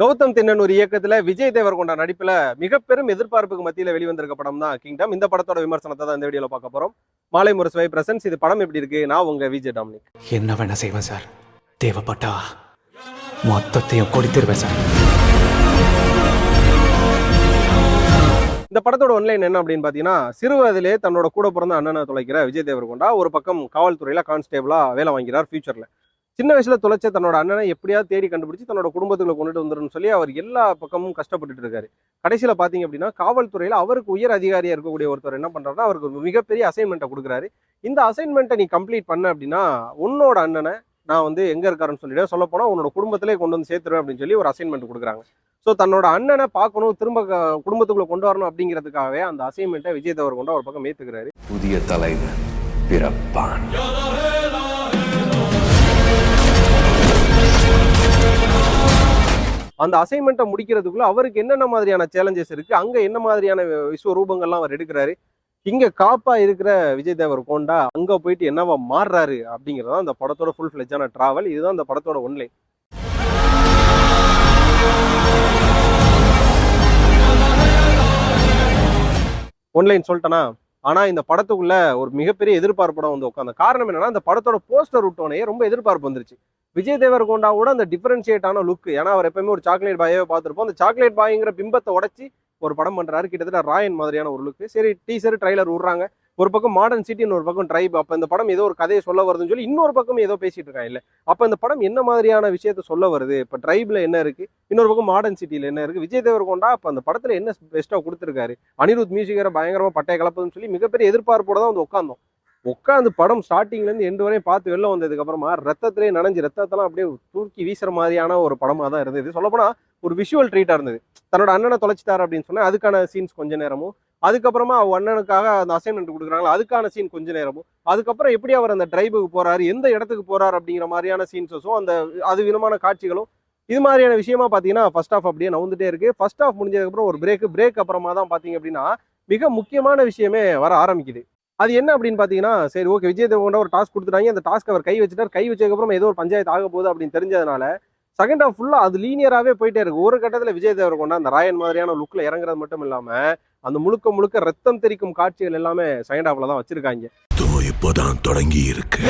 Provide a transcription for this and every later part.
கௌதம் தின்னன் ஒரு இயக்கத்துல விஜய் தேவர்கொண்ட நடிப்புல மிக பெரும் எதிர்பார்ப்புக்கு மத்தியில வெளிவந்திருக்க படம் தான் கிங்டம் இந்த படத்தோட விமர்சனத்தை தான் இந்த வீடியோல பார்க்க போறோம். மாலை முரசுவை பிரசன்ஸ். இது படம் எப்படி இருக்கு? நான் உங்க விஜய் டாமினிக். என்ன வேணா செய்வேன் சார். தேவைப்பட்டா மொத்தத்தையும் கொடுத்துருவேன் சார். இந்த படத்தோட ஒன்லைன் என்ன அப்படின்னு பாத்தீங்கன்னா சிறு வயதிலே தன்னோட கூட பிறந்த அண்ணனை தொலைக்கிற விஜய் தேவர்கொண்டா ஒரு பக்கம் காவல்துறையில கான்ஸ்டேபிளா வேலை வாங்கிறார் ஃபியூச்சர்ல சின்ன வயசுல தொலைச்ச தன்னோட அண்ணனை எப்படியாவது தேடி கண்டுபிடிச்சு தன்னோட குடும்பத்துக்குள்ள கொண்டுட்டு வந்துருன்னு சொல்லி அவர் எல்லா பக்கமும் கஷ்டப்பட்டுட்டு இருக்காரு. கடைசியில பாத்தீங்க அப்படின்னா காவல்துறையில அவருக்கு உயர் அதிகாரியா இருக்கக்கூடிய ஒருத்தர் என்ன பண்றாருன்னா அவருக்கு ஒரு மிகப்பெரிய அசைன்மெண்ட்டை கொடுக்குறாரு. இந்த அசைன்மெண்ட்டை நீ கம்ப்ளீட் பண்ண அப்படின்னா உன்னோட அண்ணனை நான் வந்து எங்க இருக்காருன்னு சொல்லிட்டு சொல்ல போனா உன்னோட குடும்பத்திலே கொண்டு வந்து சேர்த்துருவேன் அப்படின்னு சொல்லி ஒரு அசைன்மெண்ட் கொடுக்குறாங்க. ஸோ தன்னோட அண்ணனை பார்க்கணும் திரும்ப குடும்பத்துக்குள்ள கொண்டு வரணும் அப்படிங்கிறதுக்காகவே அந்த அசைன்மெண்ட்டை விஜய் தேவர்கொண்டா ஒரு பக்கம் ஏத்துக்கிறாரு. புதிய தலைவன் பிறப்பான். அந்த அசைன்மெண்ட்டை முடிக்கிறதுக்குள்ள அவருக்கு என்னென்ன மாதிரியான சேலஞ்சஸ் இருக்கு? அங்க என்ன மாதிரியான விஸ்வரூபங்கள்லாம் அவர் எடுக்கிறாரு? இங்க காப்பா இருக்கிற விஜய் தேவர் கோண்டா அங்க போயிட்டு என்னவா மாறுறாரு அப்படிங்கறதான் அந்த படத்தோட ஃபுல் ஃபிளெஜான டிராவல் இதுதான் அந்த படத்தோட ஒன்லைன் ஒன்லைன் சொல்லிட்டேனா? ஆனா இந்த படத்துக்குள்ள ஒரு மிகப்பெரிய எதிர்பார்ப்போட வந்து உட்காந்த காரணம் என்னன்னா இந்த படத்தோட போஸ்டர் விட்டோனே ரொம்ப எதிர்பார்ப்பு வந்துருச்சு. விஜய் தேவர்கொண்டாவோட அந்த டிஃபரன்ஷியேட்டான லுக் ஏன்னா அவர் எப்பயுமே ஒரு சாக்லேட் பாயவே பார்த்துருப்போம். அந்த சாக்லேட் பாய்ங்கிற பிம்பத்தை உடச்சி ஒரு படம் பண்றாரு. கிட்டத்தட்ட ராயன் மாதிரியான ஒரு லுக் சரி டீசர் ட்ரைலர் விடுறாங்க. ஒரு பக்கம் மாடர்ன் சிட்டி ஒரு பக்கம் ட்ரைப் அப்போ இந்த படம் ஏதோ ஒரு கதையை சொல்ல வருதுன்னு சொல்லி இன்னொரு பக்கம் ஏதோ பேசிட்டு இருக்காங்க. இல்லை அப்போ இந்த படம் என்ன மாதிரியான விஷயத்த சொல்ல வருது? இப்போ ட்ரைப்ல என்ன இருக்கு? இன்னொரு பக்கம் மாடர்ன் சிட்டியில் என்ன இருக்கு? விஜய் தேவர்கொண்டா அப்போ அந்த படத்தில் என்ன பெஸ்ட்டாக கொடுத்துருக்காரு? அனிருத் மியூசிக்கரை பயங்கரமாக பட்டைய கலப்புதுன்னு சொல்லி மிகப்பெரிய எதிர்பார்ப்போட தான் வந்து உட்காந்தோம் உட்காந்து படம் ஸ்டார்டிங்லேருந்து எண்டு வரையும் பார்த்து வெளில வந்ததுக்கு அப்புறமா ரத்தத்திலே நனைஞ்சு ரத்தத்தெல்லாம் அப்படியே தூக்கி வீசுற மாதிரியான ஒரு படமாக தான் இருந்தது. சொல்லப்போனால் ஒரு விஷுவல் ட்ரீட்டாக இருந்தது. தன்னோட அண்ணனை தொலைச்சிட்டாரு அப்படின்னு சொன்னால் அதுக்கான சீன்ஸ் கொஞ்ச நேரமும் அதுக்கப்புறமா அவ அண்ணனுக்காக அந்த அசைன்மெண்ட் கொடுக்குறாங்களா? அதுக்கான சீன் கொஞ்ச நேரமும். அதுக்கப்புறம் எப்படி அவர் அந்த டிரைவுக்கு போறாரு? எந்த இடத்துக்கு போறாரு? அப்படிங்கிற மாதிரியான சீன்ஸஸும் அந்த அது விதமான காட்சிகளும். இது மாதிரியான விஷயமா பார்த்தீங்கன்னா ஃபர்ஸ்ட் ஆஃப் அப்படியே நவுந்துட்டே இருக்கு. ஃபர்ஸ்ட் ஆஃப் முடிஞ்சதுக்கப்புறம் ஒரு பிரேக் பிரேக் அப்புறமா தான் பார்த்தீங்க அப்படின்னா மிக முக்கியமான விஷயமே வர ஆரம்பிக்குது. அது என்ன அப்படின்னு பார்த்தீங்கன்னா சரி ஓகே விஜய் தேவகொண்டா ஒரு டாஸ்க் கொடுத்துட்டாங்க. அந்த டாஸ்க் அவர் கை வச்சுட்டார். கை வச்சதுக்கப்புறம் ஏதோ ஒரு பஞ்சாயத்து ஆக போகுது அப்படின்னு தெரிஞ்சதுனால செகண்ட் ஹாஃப் ஃபுல்லா அது லீனியராகவே போயிட்டே இருக்கு. ஒரு கட்டத்துல விஜய் தேவர்கொண்டா அந்த ராயன் மாதிரியான லுக்ல இறங்குறது மட்டும் இல்லாம அந்த முழுக்க முழுக்க ரத்தம் தெரிக்கும் காட்சிகள் எல்லாமே செகண்ட் ஹாஃப்ல தான் வச்சிருக்காங்க. இப்போதான் தொடங்கி இருக்கு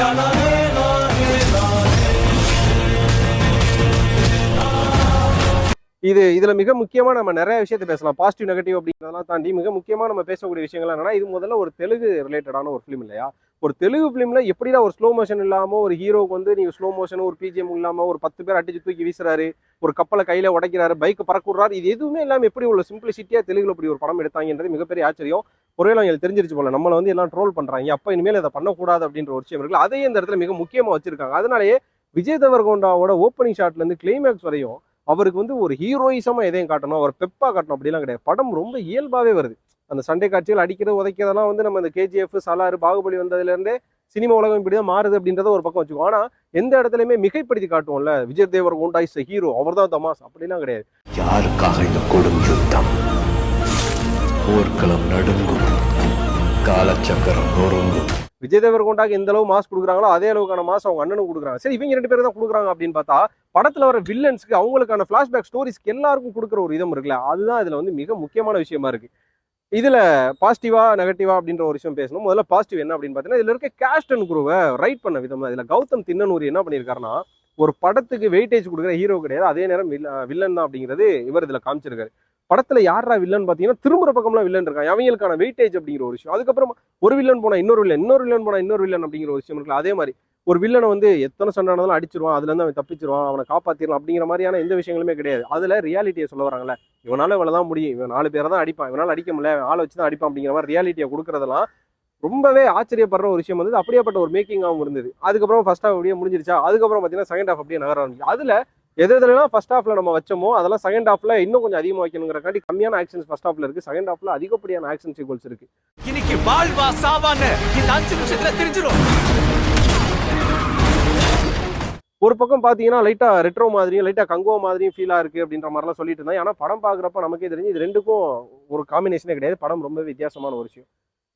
இது இதுல மிக முக்கியமா நம்ம நிறைய விஷயத்த பேசலாம். பாசிட்டிவ் நெகட்டிவ் அப்படிங்கிறதெல்லாம் தாண்டி மிக முக்கியமா நம்ம பேசக்கூடிய விஷயங்கள் என்னன்னா இது முதல்ல ஒரு தெலுங்கு ரிலேட்டடான ஒரு ஃபிலிம் இல்லையா? ஒரு தெலுங்கு ஃபிலிம்ல எப்படிடா ஒரு ஸ்லோ மோஷன் இல்லாம ஒரு ஹீரோக்கு வந்து நீங்க ஸ்லோ மோஷன் ஒரு பிஜிஎம் இல்லாம ஒரு பத்து பேர் அடிச்சு தூக்கி வீசுறாரு ஒரு கப்பலை கையில உடைக்கிறாரு பைக் பறக்குறாரு இது எதுவுமே இல்லாம எப்படி உள்ள சிம்பிளிசிட்டியா தெலுங்குல இப்படி ஒரு படம் எடுத்தாங்கன்றது மிகப்பெரிய ஆச்சரியம். ஒருவேளை அவங்களுக்கு தெரிஞ்சிருச்சு போல நம்மள வந்து எல்லாம் ட்ரோல் பண்றாங்க அப்ப இனிமேல் இதை பண்ணக்கூடாது அப்படின்ற ஒரு விஷயம் இருக்குல்ல அதையே இந்த இடத்துல மிக முக்கியமா வச்சிருக்காங்க. அதனாலேயே விஜய் தேவர்கொண்டாவோட ஓப்பனிங் ஷாட்ல இருந்து கிளைமேக்ஸ் வரையும் அவருக்கு வந்து ஒரு ஹீரோயிசமா எதையும் காட்டணும் அவர் பெப்பா காட்டணும் அப்படிலாம் கிடையாது. படம் ரொம்ப இயல்பாவே வருது. அந்த சண்டை காட்சிகள் அடிக்கிறது உதைக்கிறதெல்லாம் வந்து நம்ம இந்த கேஜிஎஃப் சலாறு பாகுபலி வந்ததுலேருந்தே சினிமா உலகம் இப்படிதான் மாறுது அப்படின்றத ஒரு பக்கம் வச்சுக்கோம் ஆனா எந்த இடத்துலயுமே மிகைப்படுத்தி காட்டுவோம்ல. Vijay Devarakonda is hero அவர் தான் தமாஸ் அப்படிலாம் கிடையாது. யாருக்காக இந்த கொடும் யுத்தம் போர்க்களம் நடுங்கும். காலச்சக்கரம் நொறுங்கும் விஜய் தேவர்கொண்டாக்கு எந்த அளவு மாஸ் கொடுக்குறாங்களோ அதே அளவுக்கான மாஸ் அவங்க அண்ணனும் கொடுக்குறாங்க. சரி இவங்க ரெண்டு பேரும் தான் கொடுக்குறாங்க அப்படின்னு பார்த்தா படத்தில் வர வில்லன்ஸ்க்கு அவங்களுக்கான ஃப்ளாஷ்பேக் ஸ்டோரிஸ்க்கு எல்லாருக்கும் கொடுக்குற ஒரு இதம் இருக்குல்ல அதுதான் இதில் வந்து மிக முக்கியமான விஷயமா இருக்கு. இதில் பாசிட்டிவா நெகட்டிவா அப்படின்ற ஒரு விஷயம் பேசணும். முதல்ல பாசிட்டிவ் என்ன அப்படின்னு பார்த்தீங்கன்னா இதில் இருக்க கேஸ்ட் அண்ட் குருவை ரைட் பண்ண விதம் இதில் கௌதம் தின்னனூர் என்ன பண்ணியிருக்காருன்னா ஒரு படத்துக்கு வெயிட்டேஜ் கொடுக்குற ஹீரோ கிடையாது அதே நேரம் வில்லன் தான் அப்படிங்கிறது இவர் இதில் காமிச்சிருக்காரு. படத்துல யாரா வில்லன் பாத்தீங்கன்னா திரும்புற பக்கம்லாம் வில்லன் இருக்கான் அவங்களுக்கான வெயிட்டேஜ் அப்படிங்கிற ஒரு விஷயம். அதுக்கப்புறம் ஒரு வில்லன் போனா இன்னொரு வில்லன் இன்னொரு வில்லன் போனா இன்னொரு வில்லன் அப்படிங்கிற ஒரு விஷயம் இருக்குல்ல. அதே மாதிரி ஒரு வில்லனை வந்து எத்தனை சண்டானதாலும் அடிச்சிருவான் அதுல இருந்து அவன் தப்பிச்சிருவான் அவனை காப்பாத்திரலாம் அப்படிங்கிற மாதிரியான எந்த விஷயங்களுமே கிடையாது. அதுல ரியாலிட்டியை சொல்ல வராங்கல்ல. இவனால இவ்வளவுதான் முடியும். இவன் நாலு பேரை தான் அடிப்பான். இவனால அடிக்க முடியல. ஆளை வச்சு தான் அடிப்பான் அப்படிங்கிற மாதிரி ரியாலிட்டியை கொடுக்கறதெல்லாம் ரொம்பவே ஆச்சரியப்படுற ஒரு விஷயம் வந்து அப்படியேப்பட்ட ஒரு மேக்கிங்காகவும் இருந்தது. அதுக்கப்புறம் ஃபர்ஸ்ட் ஹாஃப் அப்படியே முடிஞ்சிருச்சா? அதுக்கப்புறம் பார்த்தீங்கன்னா செகண்ட் ஹாஃப் அப்படியே நகர ஆரம்பிச்சு. அதுல எது எதுலாம் ஃபர்ஸ்ட் ஹாஃப்ல நம்ம வச்சோமோ அதெல்லாம் செகண்ட் ஹாஃப்ல இன்னும் கொஞ்சம் அதிகமாக வைக்கணுங்கிறக்காண்டி கம்மியான ஆக்ஷன்ஸ் ஃபர்ஸ்ட் ஹாஃப்ல இருக்கு. செகண்ட் ஹாஃப்ல அதிகப்படியான ஆக்ஷன் சீக்வல்ஸ் இருக்கு. இன்னைக்கு வாழ்வா சாவான்னு இந்த அஞ்சு நிமிஷத்துல தெரிஞ்சிடும் ஒரு பக்கம் பார்த்தீங்கன்னா லைட்டா ரெட்ரோ மாதிரியும் லைட்டா கங்கோ மாதிரியும் ஃபீலா இருக்கு அப்படின்ற மாதிரிலாம் சொல்லிட்டு இருந்தேன் ஆனா படம் பார்க்குறப்ப நமக்கே தெரிஞ்சு இது ரெண்டுக்கும் ஒரு காம்பினேஷனே கிடையாது. படம் ரொம்ப வித்தியாசமான ஒரு விஷயம்.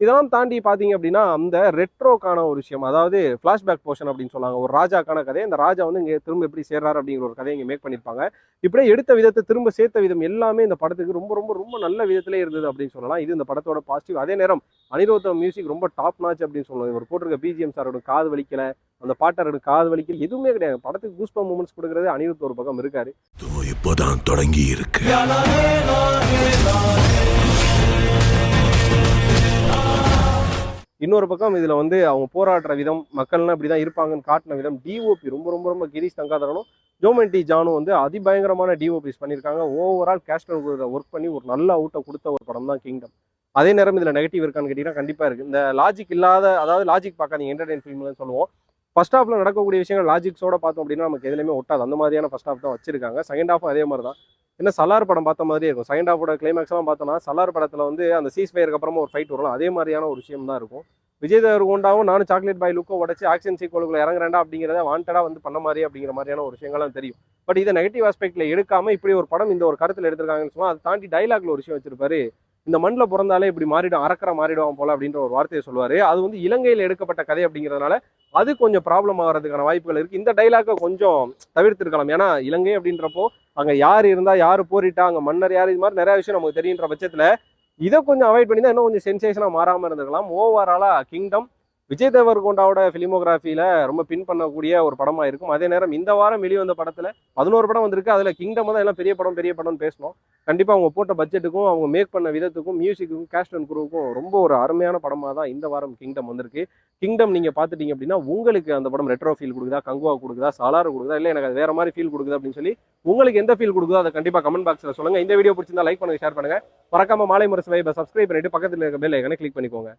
இதெல்லாம் தாண்டி பார்த்தீங்க அப்படின்னா அந்த ரெட்ரோக்கான ஒரு விஷயம் அதாவது ஃப்ளாஷ்பேக் போர்ஷன் அப்படின்னு சொன்னாங்க ஒரு ராஜாக்கான கதை இந்த ராஜா வந்து இங்கே திரும்ப எப்படி சேர்றாரு அப்படிங்கிற ஒரு கதையை இங்கே மேக் பண்ணியிருப்பாங்க இப்படியே எடுத்த விதத்தை திரும்ப சேர்த்த விதம் எல்லாமே இந்த படத்துக்கு ரொம்ப ரொம்ப ரொம்ப நல்ல விதத்திலே இருந்தது அப்படின்னு சொல்லலாம். இது இந்த படத்தோட பாசிட்டிவ் அதே நேரம் அனிருத்த மியூசிக் ரொம்ப டாப் நாச் அப்படின்னு சொல்லலாம். இவர் போட்டிருக்க பிஜிஎம் சாரோட காது வலிக்கல அந்த பாட்டரோட காது வலிக்கல எதுவுமே கிடையாது. படத்துக்கு கூஸ்பா மூமெண்ட்ஸ் கொடுக்கறது அனிருத் ஒரு பக்கம் இருக்காரு. இப்போதான் தொடங்கி இருக்கு. இன்னொரு பக்கம் இதுல வந்து அவங்க போராடுற விதம் மக்கள்லாம் இப்படிதான் இருப்பாங்கன்னு காட்டின விதம் டிஓபி ரொம்ப ரொம்ப ரொம்ப கிரீஷ் தங்காதரனும் ஜோமென்டி ஜானும் வந்து அதிபயங்கரமான டிஓபிஸ் பண்ணியிருக்காங்க. ஓவரால் கேஸ்டர் ஒர்க் பண்ணி ஒரு நல்ல அவுட்டை கொடுத்த ஒரு படம் தான் கிங்டம் அதே நேரம் இதுல நெகட்டிவ் இருக்கான்னு கேட்டீங்கன்னா கண்டிப்பா இருக்கு. இந்த லாஜிக் இல்லாத அதாவது லாஜிக் பார்க்காதீங்க என்டர்டைன் ஃபிலிம்னு சொல்லுவோம். ஃபர்ஸ்ட் ஹாஃப்ல நடக்கக்கூடிய விஷயங்கள் லாஜிக்ஸோட பார்த்தோம் அப்படின்னா நமக்கு எதுலையுமே ஒட்டாது. அந்த மாதிரியான ஃபர்ஸ்ட் ஹாஃப் தான் வச்சிருக்காங்க. செகண்ட் ஹாஃபும் அதே மாதிரி தான் என்ன சலார் படம் பார்த்த மாதிரியே இருக்கும். சைண்ட் ஆஃபோட கிளைமேக்ஸ்லாம் பார்த்தோம்னா சலார் படத்தில் வந்து அந்த சீஸ் ஃபயருக்கு அப்புறமா ஒரு ஃபைட் வரும் அதே மாதிரியான ஒரு விஷயம் தான் இருக்கும். விஜய் தேவர்கொண்டாவும் நானும் சாக்லேட் பாய் லுக்கோ உடச்சு ஆக்ஷன் சீக்வலுக்குள்ள இறங்குறேன்டா அப்படிங்கிறத வாண்டடாக வந்து பண்ண மாதிரி அப்படிங்கிற மாதிரியான ஒரு விஷயங்கள்லாம் தெரியும். பட் இதை நெகட்டிவ் ஆஸ்பெக்ட்ல எடுக்காம இப்படி ஒரு படம் இந்த ஒரு கருத்தில் எடுத்திருக்காங்கன்னு சொன்னால் அதை தாண்டி டைலாக்ல ஒரு விஷயம் வச்சிருப்பாரு. இந்த மண்ணில் பிறந்தாலே இப்படி மாறிடும் அறக்கிற மாறிடுவான் போல அப்படின்ற ஒரு வார்த்தையை சொல்லுவார். அது வந்து இலங்கையில் எடுக்கப்பட்ட கதை அப்படிங்கிறதுனால அது கொஞ்சம் ப்ராப்ளம் ஆகிறதுக்கான வாய்ப்புகள் இருக்குது இந்த டைலாக்கை கொஞ்சம் தவிர்த்திருக்கலாம். ஏன்னா இலங்கை அப்படின்றப்போ அங்கே யார் இருந்தால் யார் போரிட்டா அங்கே மன்னர் யார் இது மாதிரி நிறைய விஷயம் நமக்கு தெரியுன்ற பட்சத்தில் இதை கொஞ்சம் அவாய்ட் பண்ணி தான் இன்னும் கொஞ்சம் சென்சேஷனாக மாறாமல் இருந்திருக்கலாம். ஓவராலாக கிங்டம் விஜய் தேவர்கொண்டாவோட ஃபிலிமோகிராஃபியில ரொம்ப பின் பண்ணக்கூடிய ஒரு படமா இருக்கும். அதே நேரம் இந்த வாரம் வெளிவந்த படத்துல பதினோரு படம் வந்திருக்கு. அதுல கிங்டம் தான் எல்லாம் பெரிய படம் பெரிய படம்னு பேசணும். கண்டிப்பா அவங்க போட்ட பட்ஜெட்டுக்கும் அவங்க மேக் பண்ண விதத்துக்கும் மியூசிக்கும் கேஸ்ட் அண்ட் குரூவுக்கும் ரொம்ப ஒரு அருமையான படமா தான் இந்த வாரம் கிங்டம் வந்திருக்கு. கிங்டம் நீங்க பாத்துட்டீங்க அப்படின்னா உங்களுக்கு அந்த படம் ரெட்ரோ ஃபீல் கொடுக்குதா கங்குவா கொடுக்குதா சாலார் கொடுக்குதா இல்ல எனக்கு அது வேற மாதிரி ஃபீல் கொடுக்குதா அப்படின்னு சொல்லி உங்களுக்கு எந்த ஃபீல் கொடுக்குதோ அதை கண்டிப்பா கமெண்ட் பாக்ஸ்ல சொல்லுங்க. இந்த வீடியோ பிடிச்சிருந்தா லைக் பண்ணுங்க ஷேர் பண்ணுங்க. மறக்காம மாலை முரசு வைப்பை சப்ஸ்கிரைப் பண்ணிட்டு பக்கத்தில் இருக்க பெல் ஐக்கனை கிளிக் பண்ணிக்கோங்க.